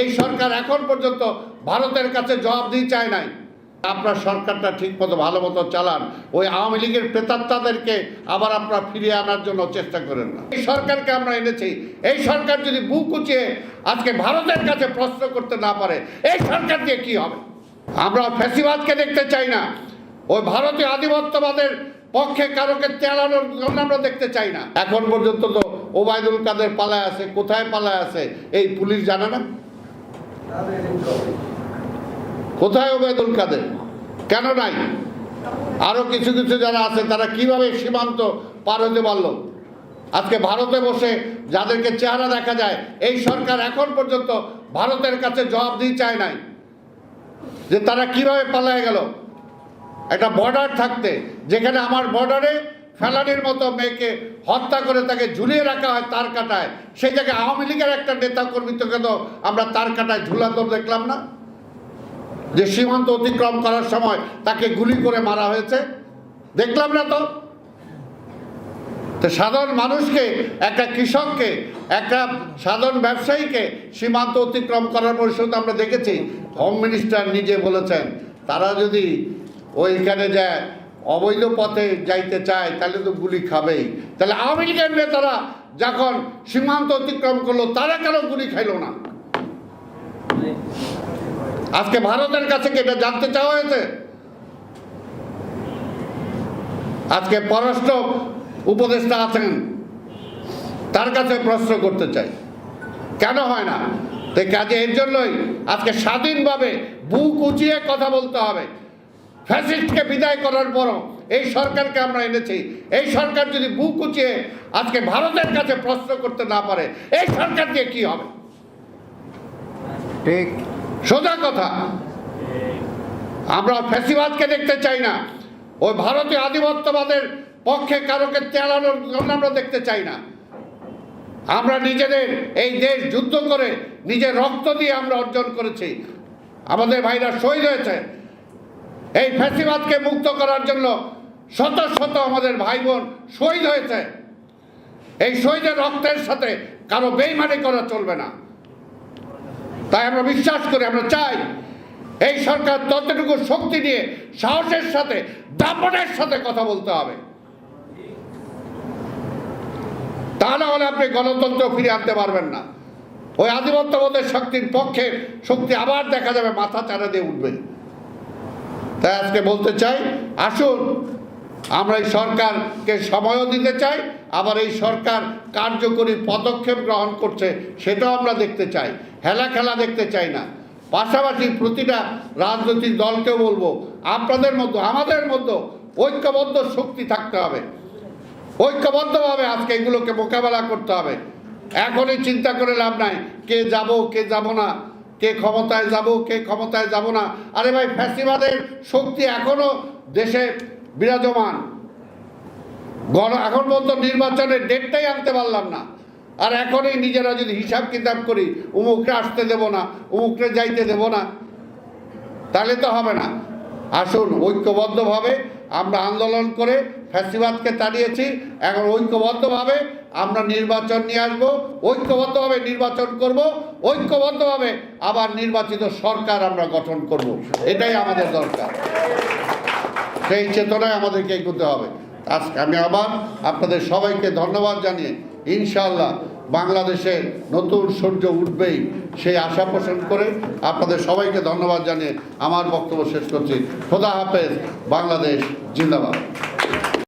এই সরকার এখন পর্যন্ত ভারতের কাছে জবাব জবাবদিহি চায় নাই। আপনার সরকারটা ঠিক মতো ভালো মতো চালান, ওই আওয়ামী লীগের প্রেতাত্মাদেরকে আবার আপনারা ফিরিয়ে আনার জন্য চেষ্টা করেন না। এই সরকারকে আমরা এনেছি। এই সরকার যদি বুক উঁচিয়ে আজকে ভারতের কাছে প্রশ্ন করতে না পারে, এই সরকার দিয়ে কি হবে? আমরা ফ্যাসিবাদকে দেখতে চাই না। ওই ভারতীয় আধিপত্যবাদের পক্ষে কারোকে চালানোর জন্য আমরা দেখতে চাই না। এখন পর্যন্ত তো ওবায়দুল কাদের পালায় আছে, কোথায় পালায় আছে, এই পুলিশ জানে না? কোথায় ওবায়দুল কাদের? কেন নাই? আরও কিছু কিছু যারা আছে, তারা কীভাবে সীমান্ত পার হতে পারল? আজকে ভারতে বসে যাদেরকে চেহারা দেখা যায়, এই সরকার এখন পর্যন্ত ভারতের কাছে জবাব জবাবদিহি চায় নাই। যে তারা কীভাবে পালায় গেল? একটা বর্ডার থাকতে, যেখানে আমার বর্ডারে ফেলানির মতো মেয়েকে হত্যা করে তাকে ঝুলিয়ে রাখা হয় তার কাটায়। সেই জায়গায় আওয়ামী লীগের একটা নেতা কর্মীকে তো আমরা তার কাটায় ঝুলাতো দেখলাম না? যে সীমান্ত অতিক্রম করার সময় তাকে গুলি করে মারা হয়েছে। দেখলাম না তো? তো সাধারণ মানুষকে, একটা কৃষককে, একটা সাধারণ ব্যবসায়ীকে সীমান্ত অতিক্রম করার পরিষদ আমরা দেখেছি। হোম মিনিস্টার নিজে বলেছেন, তারা যদি ওইখানে যায় অবৈধ পথে যাইতে চায়, তাহলে তো গুলি খাবেই। তাহলে আওয়ামী লীগের নেতারা যখন সীমান্ত অতিক্রম করল, তারা কেন গুলি খাইলো না? আজকে ভারতের কাছে কি এটা জানতে চাওয়া হয়েছে? আজকে পররাষ্ট্র উপদেষ্টা আছেন, তার কাছে প্রশ্ন করতে চাই। কেন হয় না? তো কাজে এর জন্যই আজকে স্বাধীনভাবে বুক উঁচিয়ে কথা বলতে হবে। ফ্যাসিস্টকে বিদায় করার পরও এই সরকারকে আমরা এনেছি। এই সরকার যদি বুক উঁচিয়ে আজকে ভারতের কাছে প্রশ্ন করতে না পারে এই সরকার দিয়ে কি হবে? ঠিক। সোজা কথা। আমরা ফ্যাসিবাদকে দেখতে চাই না। ওই ভারতীয় আধিপত্যবাদের পক্ষে কারোকে তেলানোর জন্য আমরা দেখতে চাই না। আমরা নিজেদের এই দেশ যুদ্ধ করে নিজের রক্ত দিয়ে আমরা অর্জন করেছি। আমাদের ভাইরা শহীদ হয়েছে। এই ফ্যাসিবাদকে মুক্ত করার জন্য শত শত আমাদের ভাই বোন শহীদ হয়েছে। এই শহীদের রক্তের সাথে কারও বেইমানি করা চলবে না। তাই আমরা বিশ্বাস করি, আমরা চাই এই সরকার ততটুকু শক্তি নিয়ে সাহসের সাথে, দাপটের সাথে কথা বলতে হবে। তা না হলে আপনি গণতন্ত্র ফিরে আনতে পারবেন না। ওই আধিপত্যবোধের শক্তির পক্ষে শক্তি আবার দেখা যাবে, মাথা চারা দিয়ে উঠবে। তাই আজকে বলতে চাই, আসুন, আমরা এই সরকারকে সময়ও দিতে চাই, আবার এই সরকার কার্যকরী পদক্ষেপ গ্রহণ করছে, সেটাও আমরা দেখতে চাই। হেলা খেলা দেখতে চাই না। পাশাপাশি প্রতিটা রাজনৈতিক দলকেও বলব, আপনাদের মতো, আমাদের মতো ঐক্যবদ্ধ শক্তি থাকতে হবে। ঐক্যবদ্ধভাবে আজকে এগুলোকে মোকাবেলা করতে হবে। এখনই চিন্তা করে লাভ নাই, কে যাব কে যাব না। কে ক্ষমতায় যাব, কে ক্ষমতায় যাব না। আরে ভাই, ফ্যাসিবাদের শক্তি এখনও দেশে বিরাজমান। গণ, এখন পর্যন্ত নির্বাচনের ডেটটাই আনতে পারলাম না। আর এখনই নিজেরা যদি হিসাব কিতাব করি, উমুকরে আসতে দেব না, উমুকরে যাইতে দেব না, তাহলে তো হবে না। আসুন, ঐক্যবদ্ধভাবে আমরা আন্দোলন করে ফ্যাসিবাদকে তাড়িয়েছি, এখন ঐক্যবদ্ধভাবে আমরা নির্বাচন নিয়ে আসব, ঐক্যবদ্ধভাবে নির্বাচন করব, ঐক্যবদ্ধভাবে আবার নির্বাচিত সরকার আমরা গঠন করব। এটাই আমাদের দরকার। সেই চেতনায় আমাদেরকে এগোতে হবে। আজকে আমি আবার আপনাদের সবাইকে ধন্যবাদ জানিয়ে ইনশাআল্লাহ বাংলাদেশের নতুন সূর্য উঠবেই সেই আশা পোষণ করে আপনাদের সবাইকে ধন্যবাদ জানিয়ে আমার বক্তব্য শেষ করছি। খোদা হাফেজ, বাংলাদেশ জিন্দাবাদ।